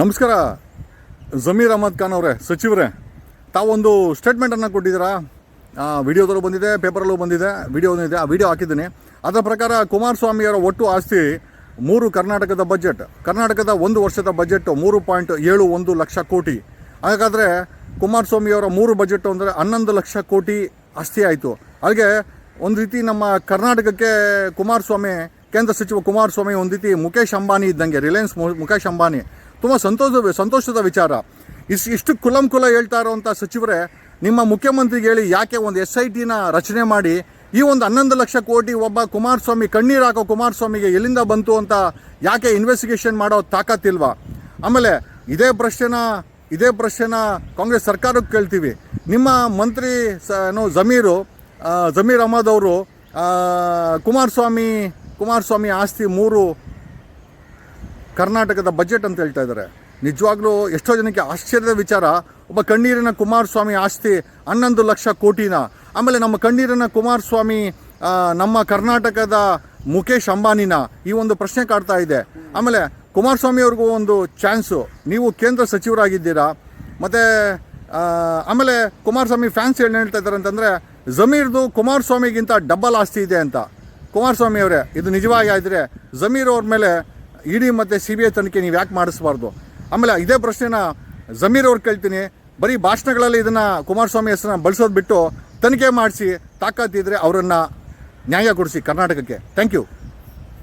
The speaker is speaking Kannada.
ನಮಸ್ಕಾರ. ಜಮೀರ್ ಅಹಮದ್ ಖಾನ್ ಅವರೇ, ಸಚಿವರೇ. ತಾವೊಂದು ಸ್ಟೇಟ್ಮೆಂಟನ್ನು ಕೊಟ್ಟಿದ್ದೀರಾ? ವಿಡಿಯೋದಲ್ಲೂ ಬಂದಿದೆ ಪೇಪರಲ್ಲೂ ಬಂದಿದೆ ವಿಡಿಯೋ ಇದೆ, ಆ ವಿಡಿಯೋ ಹಾಕಿದ್ದೀನಿ. ಅದರ ಪ್ರಕಾರ ಕುಮಾರಸ್ವಾಮಿಯವರ ಒಟ್ಟು ಆಸ್ತಿ ಮೂರು ಕರ್ನಾಟಕದ ಬಜೆಟ್ ಕರ್ನಾಟಕದ ಒಂದು ವರ್ಷದ ಬಜೆಟ್ ಮೂರು ಪಾಯಿಂಟ್ ಏಳು ಒಂದು ಲಕ್ಷ ಕೋಟಿ. ಹಾಗಾದರೆ ಕುಮಾರಸ್ವಾಮಿಯವರ ಮೂರು ಬಜೆಟ್ ಅಂದರೆ ಹನ್ನೊಂದು ಲಕ್ಷ ಕೋಟಿ ಆಸ್ತಿ ಆಯಿತು. ಹಾಗೆ ಒಂದು ರೀತಿ ನಮ್ಮ ಕರ್ನಾಟಕಕ್ಕೆ ಕುಮಾರಸ್ವಾಮಿ ಕೇಂದ್ರ ಸಚಿವ ಕುಮಾರಸ್ವಾಮಿ ಒಂದು ರೀತಿ ಮುಖೇಶ್ ಅಂಬಾನಿ ಇದ್ದಂಗೆ, ರಿಲಯನ್ಸ್ ಮುಖೇಶ್ ಅಂಬಾನಿ. ತುಂಬ ಸಂತೋಷದ ಸಂತೋಷದ ವಿಚಾರ. ಇಷ್ಟು ಇಷ್ಟು ಕುಲಂ ಕುಲ ಹೇಳ್ತಾ ಇರೋವಂಥ ಸಚಿವರೇ, ನಿಮ್ಮ ಮುಖ್ಯಮಂತ್ರಿಗೆ ಹೇಳಿ ಯಾಕೆ ಒಂದು ಎಸ್ ಐ ಟಿನ ರಚನೆ ಮಾಡಿ, ಈ ಒಂದು ಹನ್ನೊಂದು ಲಕ್ಷ ಕೋಟಿ ಒಬ್ಬ ಕುಮಾರಸ್ವಾಮಿ, ಕಣ್ಣೀರು ಹಾಕೋ ಕುಮಾರಸ್ವಾಮಿಗೆ ಎಲ್ಲಿಂದ ಬಂತು ಅಂತ ಯಾಕೆ ಇನ್ವೆಸ್ಟಿಗೇಷನ್ ಮಾಡೋ ತಾಕತ್ತಿಲ್ವಾ ಆಮೇಲೆ ಇದೇ ಪ್ರಶ್ನೆನ ಇದೇ ಪ್ರಶ್ನೆನ ಕಾಂಗ್ರೆಸ್ ಸರ್ಕಾರಕ್ಕೆ ಕೇಳ್ತೀವಿ. ನಿಮ್ಮ ಮಂತ್ರಿ ಸ ಜಮೀರು ಜಮೀರ್ ಅಹಮದ್ ಅವರು ಕುಮಾರಸ್ವಾಮಿ ಕುಮಾರಸ್ವಾಮಿ ಆಸ್ತಿ ಮೂರು ಕರ್ನಾಟಕದ ಬಜೆಟ್ ಅಂತ ಹೇಳ್ತಾ ಇದ್ದಾರೆ. ನಿಜವಾಗ್ಲೂ ಎಷ್ಟೋ ಜನಕ್ಕೆ ಆಶ್ಚರ್ಯದ ವಿಚಾರ, ಒಬ್ಬ ಕಣ್ಣೀರಿನ ಕುಮಾರಸ್ವಾಮಿ ಆಸ್ತಿ ಹನ್ನೊಂದು ಲಕ್ಷ ಕೋಟಿನ. ಆಮೇಲೆ ನಮ್ಮ ಕಣ್ಣೀರಿನ ಕುಮಾರಸ್ವಾಮಿ ನಮ್ಮ ಕರ್ನಾಟಕದ ಮುಖೇಶ್ ಅಂಬಾನಿನ ಈ ಒಂದು ಪ್ರಶ್ನೆ ಕಾಡ್ತಾ ಇದೆ. ಆಮೇಲೆ ಕುಮಾರಸ್ವಾಮಿ ಅವ್ರಿಗೂ ಒಂದು ಚಾನ್ಸು. ನೀವು ಕೇಂದ್ರ ಸಚಿವರಾಗಿದ್ದೀರಾ? ಮತ್ತು ಆಮೇಲೆ ಕುಮಾರಸ್ವಾಮಿ ಫ್ಯಾನ್ಸ್ ಏನು ಹೇಳ್ತಾ ಇದ್ದಾರೆ ಅಂತಂದರೆ, ಜಮೀರ್ದು ಕುಮಾರಸ್ವಾಮಿಗಿಂತ ಡಬಲ್ ಆಸ್ತಿ ಇದೆ ಅಂತ. ಕುಮಾರಸ್ವಾಮಿ ಅವರೇ, ಇದು ನಿಜವಾಗಿ ಆದರೆ ಜಮೀರ್ ಅವ್ರ ಮೇಲೆ ಇಡಿ ಮತ್ತು ಸಿ ಬಿ ಐ ತನಿಖೆ ನೀವು ಯಾಕೆ ಮಾಡಿಸ್ಬಾರ್ದು? ಆಮೇಲೆ ಇದೇ ಪ್ರಶ್ನೆನ ಜಮೀರ್ ಅವ್ರು ಕೇಳ್ತೀನಿ. ಬರೀ ಭಾಷಣಗಳಲ್ಲಿ ಇದನ್ನು ಕುಮಾರಸ್ವಾಮಿ ಹೆಸರನ್ನ ಬಳಸೋದು ಬಿಟ್ಟು ತನಿಖೆ ಮಾಡಿಸಿ ತಾಕತ್ತಿದ್ರೆ ಅವರನ್ನು ನ್ಯಾಯ ಕೊಡಿಸಿ ಕರ್ನಾಟಕಕ್ಕೆ. Thank you